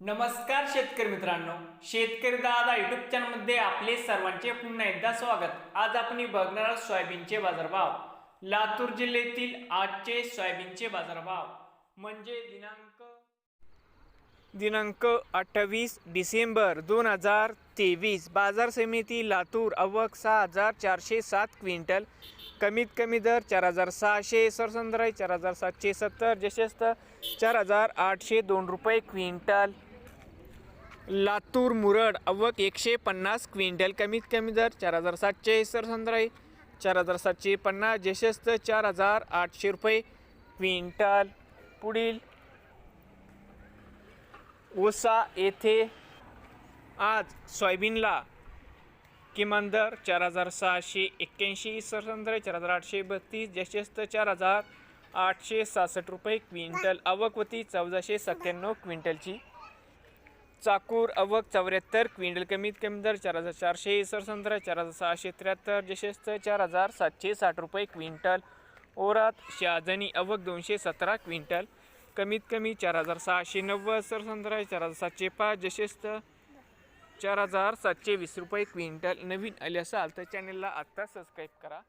नमस्कार शेतकरी मित्रांनो शेतकरी दादा युट्यूब चॅनलमध्ये आपले सर्वांचे पुन्हा एकदा स्वागत. आज आपण बघणार आहोत सोयाबीनचे बाजारभाव. लातूर जिल्ह्यातील आजचे सोयाबीनचे बाजारभाव. म्हणजे दिनांक दिनांक अठ्ठावीस डिसेंबर दोन हजार तेवीस. बाजार समिती लातूर अवक सहा हजार चारशे सात क्विंटल. कमीत कमी दर चार हजार सहाशे सरसंद्राई चार हजार सातशे सत्तर जशेस्त चार हजार आठशे दोन रुपये क्विंटल. लातूर मुरड अव्वक एकशे पन्नास क्विंटल कमीत कमी दर चार हजार सातशे सरसंद्राई चार हजार सातशे पन्नास जशस्त चार हजार आठशे रुपये क्विंटल पुढील ओसा येथे आज सोयाबीनला किमान दर चार हजार सहाशे एक्क्याऐंशी सरसंद्राई चार हजार आठशे बत्तीस जशस्त चार हजार आठशे सहासष्ट रुपये क्विंटल अवकवती चौदाशे सत्त्याण्णव क्विंटलची. चाकूर अवक चौऱ्याहत्तर क्विंटल कमीत कमी दर चार हजार चारशे सरसंद्रा चार हजार सहाशे त्र्याहत्तर जशेस्त चार हजार सातशे साठ रुपये क्विंटल. ओरात शहाजनी अवक दोनशे सतरा क्विंटल. कमीत कमी चार हजार सहाशे नव्वद सरसंत्रा चार हजार सातशे पाच जशेस्त चार हजार सातशे वीस रुपये क्विंटल. नवीन आले असाल तर चॅनलला आत्ता सबस्क्राईब करा.